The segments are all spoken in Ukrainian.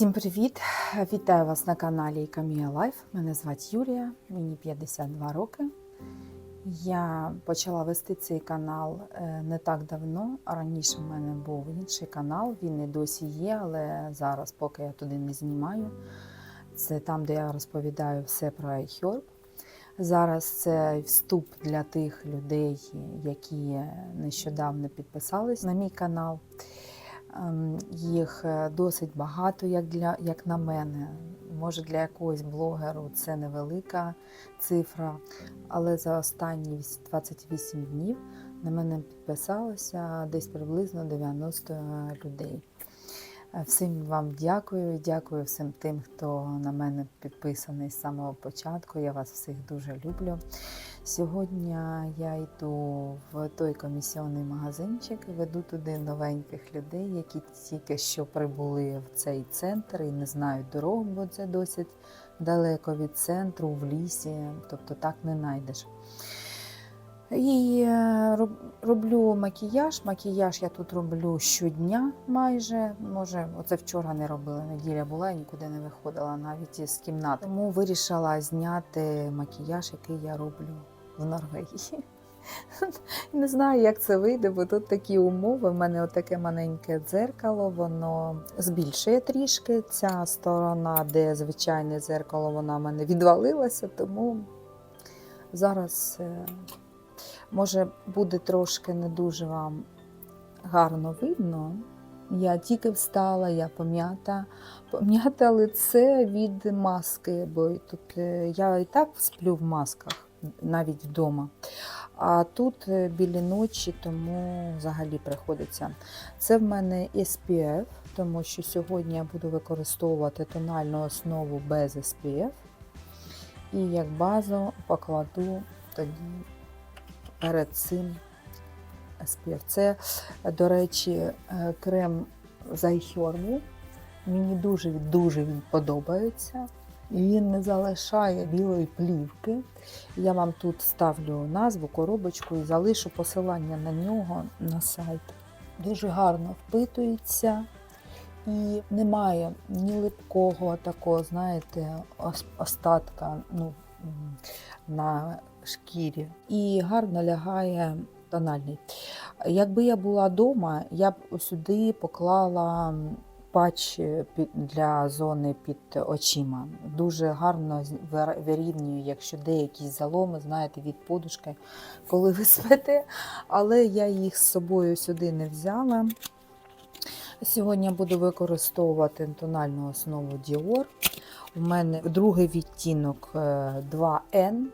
Всім привіт! Вітаю вас на каналі Камія Лайф. Мене звати Юлія, мені 52 роки. Я почала вести цей канал е, не так давно. Раніше в мене був інший канал, він і досі є, але зараз, поки я туди не знімаю, це там, де я розповідаю все про iHerb. Зараз це вступ для тих людей, які нещодавно підписались на мій канал. Ем, Їх е, досить багато, як, для, як на мене. Може, для якогось блогеру це невелика цифра, але за останні віс- 28 днів на мене підписалося десь приблизно 90 людей. Е, Всім вам дякую, дякую всім тим, хто на мене підписаний з самого початку. Я вас всіх дуже люблю. Сьогодні я йду в той комісіонний магазинчик, веду туди новеньких людей, які тільки що прибули в цей центр і не знають дорогу, бо це досить далеко від центру, в лісі, тобто так не знайдеш. І е, роблю макіяж. Макіяж я тут роблю щодня майже. Може, оце вчора не робила. Неділя була і нікуди не виходила навіть із кімнати. Тому вирішила зняти макіяж, який я роблю в Норвегії. Не знаю, як це вийде, бо тут такі умови. У мене отаке маленьке дзеркало, воно збільшує трішки. Ця сторона, де звичайне дзеркало, вона в мене відвалилася, тому зараз е, може буде трошки не дуже вам гарно видно. Я тільки встала, я пом'ята. Пом'ята лице від маски, бо тут е, я і так сплю в масках, навіть вдома. А тут е, біля ночі, тому взагалі приходиться. Це в мене SPF, тому що сьогодні я буду використовувати тональну основу без SPF. І як базу покладу тоді перед цим SPF. Це, до речі, е, крем з. Мені дуже дуже він подобається. Він не залишає білої плівки. Я вам тут ставлю назву, коробочку і залишу посилання на нього на сайт. Дуже гарно впитується і немає ні липкого такого, знаєте, остатка ну, на шкірі. І гарно лягає тональний. Якби я була вдома, я б сюди поклала патч для зони під очима. Дуже гарно вирівнює, якщо деякі заломи, знаєте, від подушки, коли ви спите. Але я їх з собою сюди не взяла. Сьогодні буду використовувати тональну основу Dior. У мене другий відтінок е, 2N.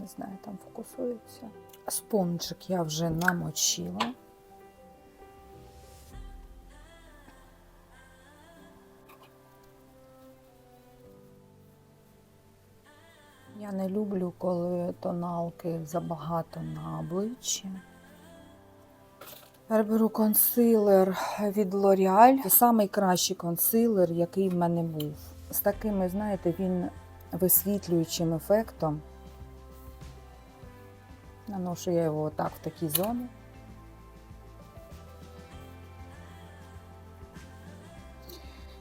Не знаю, там фокусується. Спонжик я вже намочила. Я не люблю, коли тоналки забагато на обличчі. Тепер беру консилер від L'Oreal. Це найкращий консилер, який в мене був. З такими, знаєте, він висвітлюючим ефектом. Наношу я його отак в такі зони.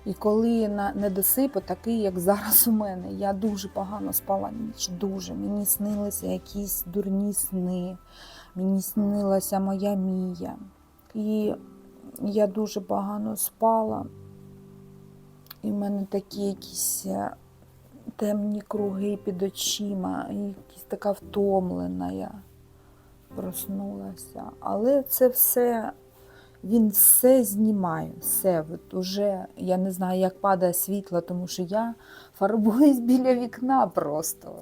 І коли на недосипу, такий, як зараз у мене, я дуже погано спала ніч, дуже. Мені снилися якісь дурні сни, мені снилася моя мія. І я дуже погано спала. І в мене такі якісь е, темні круги під очима, і якась така втомлена я проснулася. Але це все, він все знімає, все. От уже, я не знаю, як падає світло, тому що я фарбуюсь біля вікна просто.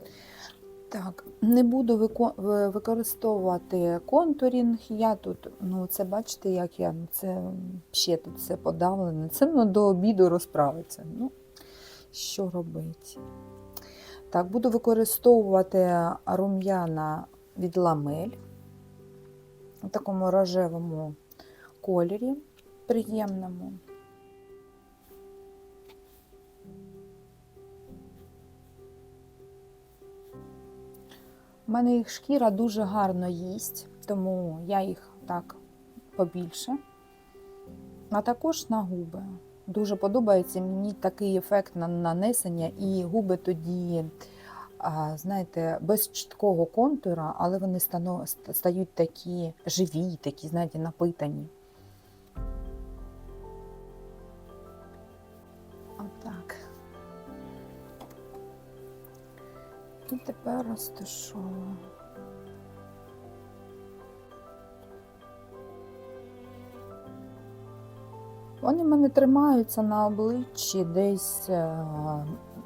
Так, не буду використовувати контурінг. Я тут, ну це бачите, як я, ну, це ще тут все подавлене. Це ну, до обіду розправиться. Ну, що робити? Так, буду використовувати рум'яна від ламель у такому рожевому кольорі, приємному. У мене їх шкіра дуже гарно їсть, тому я їх так побільше. А також на губи. Дуже подобається мені такий ефект на нанесення, і губи тоді, знаєте, без чіткого контура, але вони стають такі живі, такі, знаєте, напитані. Отак. І тепер розташовую. Вони мене тримаються на обличчі десь е,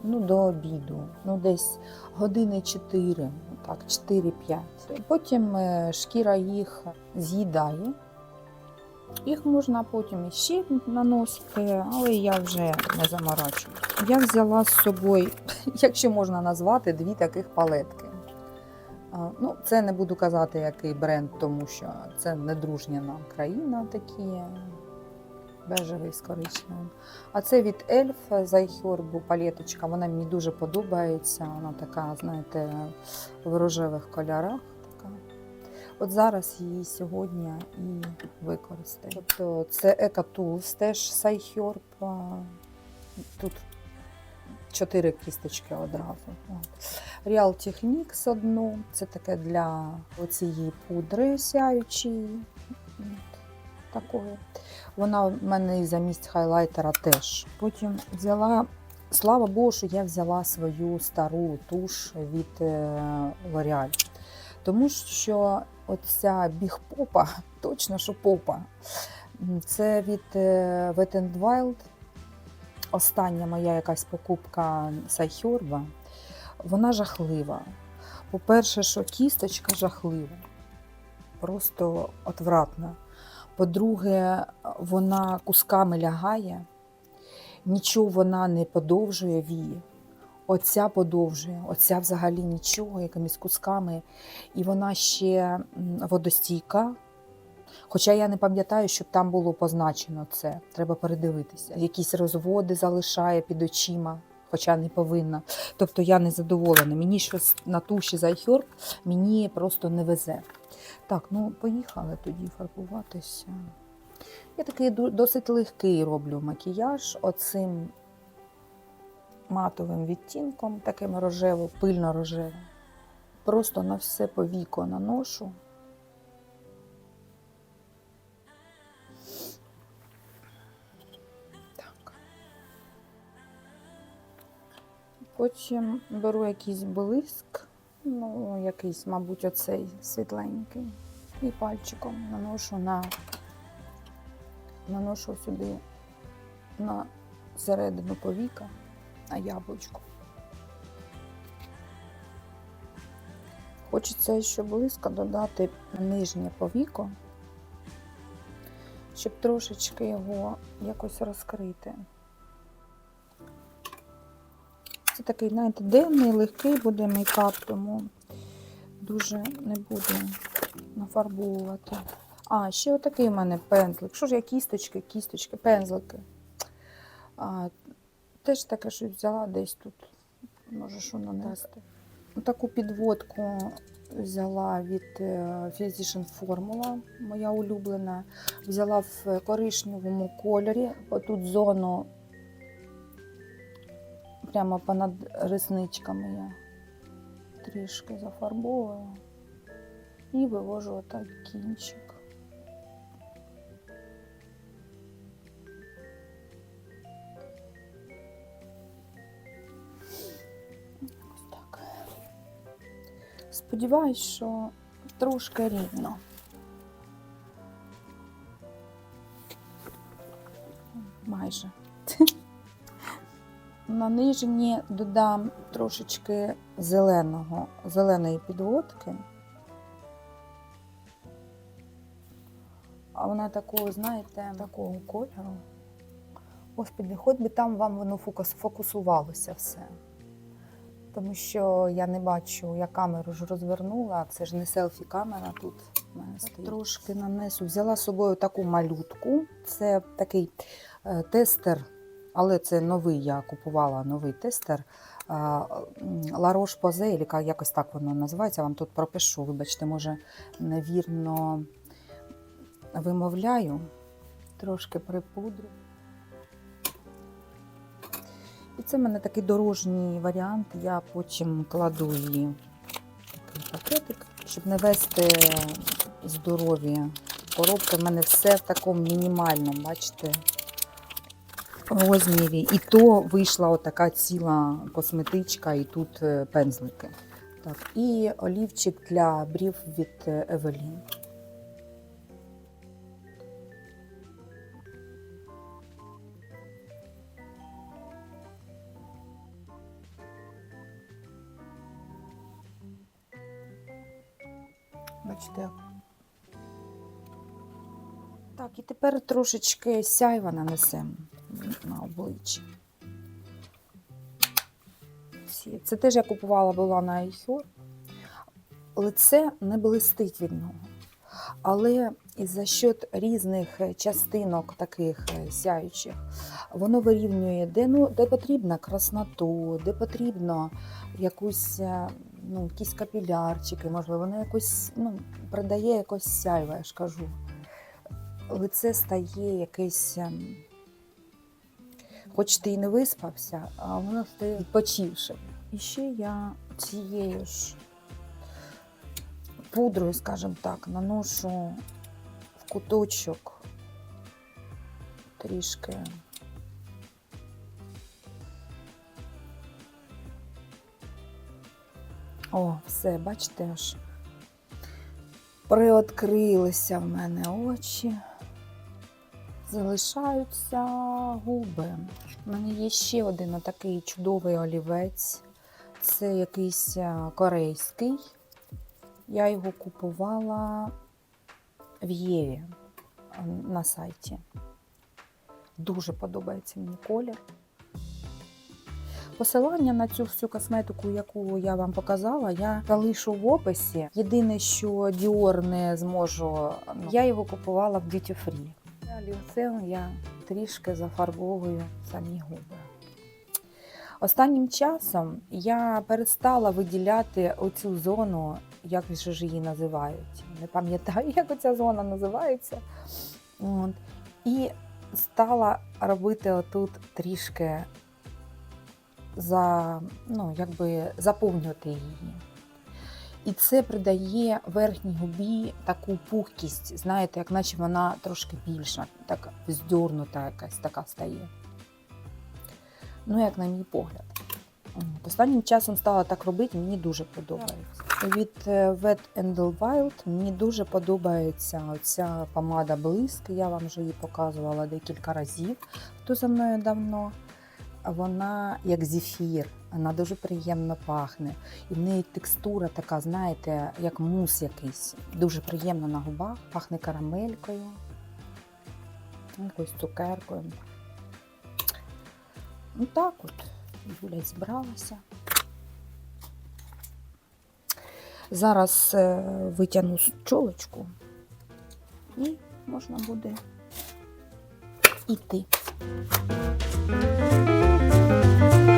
ну, до обіду, ну десь години 4, так, 4-5. Потім е, шкіра їх з'їдає. Їх можна потім іще наносити, але я вже не заморачую. Я взяла з собою, якщо можна назвати, дві таких палетки. Ну, це не буду казати, який бренд, тому що це недружня нам країна такі бежевий з коричневим. А це від Elf з айхербу палеточка. Вона мені дуже подобається. Вона така, знаєте, в рожевих кольорах. Така. От зараз її сьогодні і використаю. Тобто це Eco Tools теж з. Тут чотири кісточки одразу. От. Real Techniques одну. Це таке для оцієї пудри сяючої. Такої. Вона в мене і замість хайлайтера теж. Потім взяла, слава Богу, що я взяла свою стару туш від е, L'Oreal. Тому що оця бігпопа, точно що попа, це від е, Wet n Wild. Остання моя якась покупка Сайхерба. Вона жахлива. По-перше, що кісточка жахлива, просто отвратна. По-друге, вона кусками лягає, нічого вона не подовжує вії. Оця подовжує, оця взагалі нічого, якимись кусками. І вона ще водостійка. Хоча я не пам'ятаю, щоб там було позначено це. Треба передивитися. Якісь розводи залишає під очима, хоча не повинна. Тобто я не задоволена. Мені щось на туші з iHerb мені просто не везе. Так, ну поїхали тоді фарбуватися. Я такий досить легкий роблю макіяж оцим матовим відтінком, таким рожевим, пильно-рожевим. Просто на все по віко наношу. Потім беру якийсь блиск, ну, якийсь, мабуть, оцей світленький. І пальчиком наношу на наношу сюди на середину повіка, на яблучко. Хочеться ще близько додати нижнє повіко, щоб трошечки його якось розкрити. Це такий, знаєте, денний, легкий буде мейкап, тому дуже не буду нафарбовувати. А, ще отакий в мене пензлик. Що ж я кісточки, кісточки, пензлики. А, теж таке щось взяла десь тут. Може, що нанести. Таку підводку взяла від е, Physician Formula, моя улюблена. Взяла в коричневому кольорі. Отут зону прямо понад ресничками я трішки зафарбовую і вивожу отак кінчик. Ось. Сподіваюсь, що трошки рівно. Майже. На нижні додам трошечки зеленого, зеленої підводки. А вона такого, знаєте, такого кольору. Господи, хоч би там вам воно фокусувалося все. Тому що я не бачу, я камеру ж розвернула, це ж не селфі-камера тут. в мене стоїть. Трошки нанесу. Взяла з собою таку малютку. Це такий е, тестер, але це новий, я купувала новий тестер. La Roche-Posay, якось так воно називається, вам тут пропишу. Вибачте, може, невірно вимовляю, трошки припудрю. І це в мене такий дорожній варіант. Я потім кладу її в такий пакетик, щоб не вести здорові коробки. В мене все в такому мінімальному, бачите, розмірі. І то вийшла отака ціла косметичка, і тут е, пензлики. Так, і олівчик для брів від е, Евелін. Бачите. Так, і тепер трошечки сяйва нанесемо на обличчя. Це теж я купувала була на iHure. Лице не блистить від нього. Але за счет різних е, частинок таких е, сяючих, воно вирівнює, де, ну, де потрібно красноту, де потрібно якусь, е, ну, якісь капілярчики, можливо, воно якось ну, придає якось сяйва, я ж кажу. Лице стає якесь, ем, хоч ти і не виспався, а воно стає відпочившим. І ще я цією ж пудрою, скажімо так, наношу в куточок трішки. О, все, бачите, аж приоткрилися в мене очі. Залишаються губи. У мене є ще один такий чудовий олівець. Це якийсь е, корейський. Я його купувала в Єві е, на сайті. Дуже подобається мені колір. Посилання на цю всю косметику, яку я вам показала, я залишу в описі. Єдине, що Dior не зможу, ну, я його купувала в Duty Free. Оце я трішки зафарбовую самі губи. Останнім часом я перестала виділяти оцю зону, як ж її називають. Не пам'ятаю, як оця зона називається. От. І стала робити отут трішки за, ну, якби заповнювати її. І це придає верхній губі таку пухкість, знаєте, як наче вона трошки більша, так здьорнута якась така стає. Ну, як на мій погляд. Останнім часом стала так робити, мені дуже подобається. Від е, Wet n Wild мені дуже подобається ця помада блиск. Я вам вже її показувала декілька разів, хто за мною давно. Вона як зефір, вона дуже приємно пахне. І в неї текстура така, знаєте, як мус якийсь. Дуже приємно на губах, пахне карамелькою, якоюсь цукеркою. Ну так от, Юля зібралася. Зараз е, витягну чолочку і можна буде іти. Ну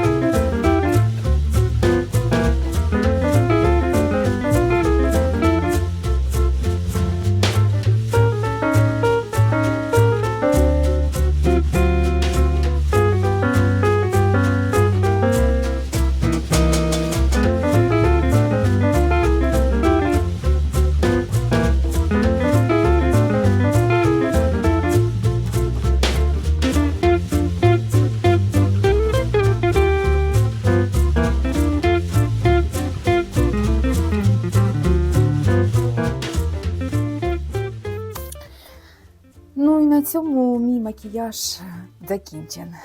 цьому мій макіяж закінчен.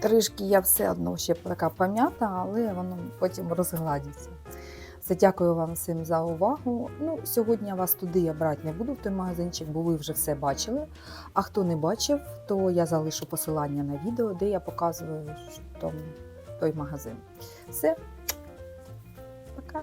Трішки я все одно ще така пам'ята, але воно потім розгладиться. Все, дякую вам всім за увагу. Ну, Сьогодні я вас туди я брати не буду в той магазинчик, бо ви вже все бачили. А хто не бачив, то я залишу посилання на відео, де я показую там, той магазин. Все, пока.